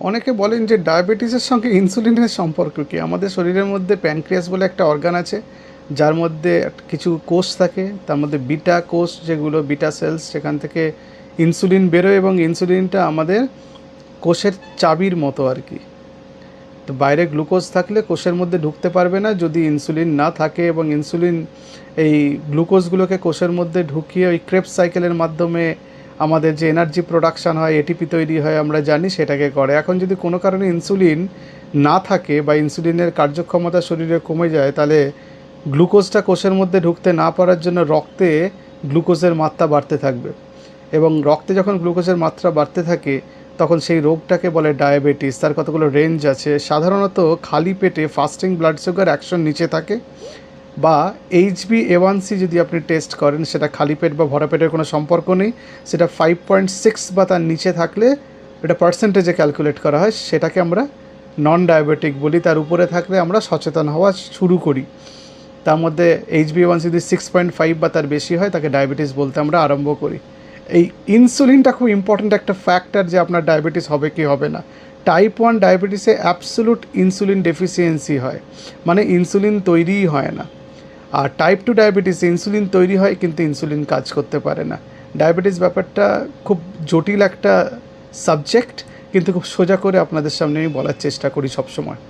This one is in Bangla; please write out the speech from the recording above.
অনেকে বলেন যে ডায়াবেটিসের সঙ্গে ইনসুলিনের সম্পর্ক কী? আমাদের শরীরের মধ্যে প্যানক্রিয়াস বলে একটা অর্গান আছে, যার মধ্যে কিছু কোষ থাকে। তার মধ্যে বিটা কোষ যেগুলো, বিটা সেলস, সেখান থেকে ইনসুলিন বেরোয় এবং ইনসুলিনটা আমাদের কোষের চাবির মতো আর কি। তো বাইরে গ্লুকোজ থাকলে কোষের মধ্যে ঢুকতে পারবে না। যদি ইনসুলিন না থাকে এবং ইনসুলিন এই গ্লুকোজগুলোকে কোষের মধ্যে ঢুকিয়ে ওই ক্রেপ সাইকেলের মাধ্যমে আমাদের যে এনার্জি প্রোডাকশান হয় এটিপি তৈরি হয়, আমরা জানি সেটাকে করে। এখন যদি কোনো কারণে ইনসুলিন না থাকে বা ইনসুলিনের কার্যক্ষমতা শরীরে কমে যায়, তাহলে গ্লুকোজটা কোষের মধ্যে ঢুকতে না পারার জন্য রক্তে গ্লুকোজের মাত্রা বাড়তে থাকবে। এবং রক্তে যখন গ্লুকোজের মাত্রা বাড়তে থাকে, তখন সেই রোগটাকে বলে ডায়াবেটিস তার কতগুলো রেঞ্জ আছে। সাধারণত খালি পেটে ফাস্টিং ব্লাড সুগার একশোর নিচে থাকে। বা এইচবি এওয়ানসি যদি আপনি টেস্ট করেন, সেটা খালি পেট বা ভরা পেটের কোনো সম্পর্ক নেই, সেটা ফাইভ পয়েন্ট সিক্স বা তার নিচে থাকলে এটা পার্সেন্টেজে ক্যালকুলেট করা হয়, সেটাকে আমরা নন ডায়াবেটিক বলি, তার উপরে থাকলে আমরা সচেতন হওয়া শুরু করি। তার মধ্যে এইচবি ওয়ান যদি সিক্স পয়েন্ট ফাইভ বা তার বেশি হয়, তাকে ডায়াবেটিস বলতে আমরা আরম্ভ করি। এই ইনসুলিনটা খুব ইম্পর্ট্যান্ট একটা ফ্যাক্টর যে আপনার ডায়াবেটিস হবে কি হবে না। টাইপ ওয়ান ডায়াবেটিসে অ্যাবসোলুট ইনসুলিন ডেফিসিয়েন্সি হয়। মানে ইনসুলিন তৈরিই হয় না। আর টাইপ টু ডায়াবেটিস ইনসুলিন তৈরি হয় কিন্তু ইনসুলিন কাজ করতে পারে না। ডায়াবেটিস ব্যাপারটা খুব জটিল একটা সাবজেক্ট কিন্তু খুব সোজা করে আপনাদের সামনে আমি বলার চেষ্টা করি সবসময়।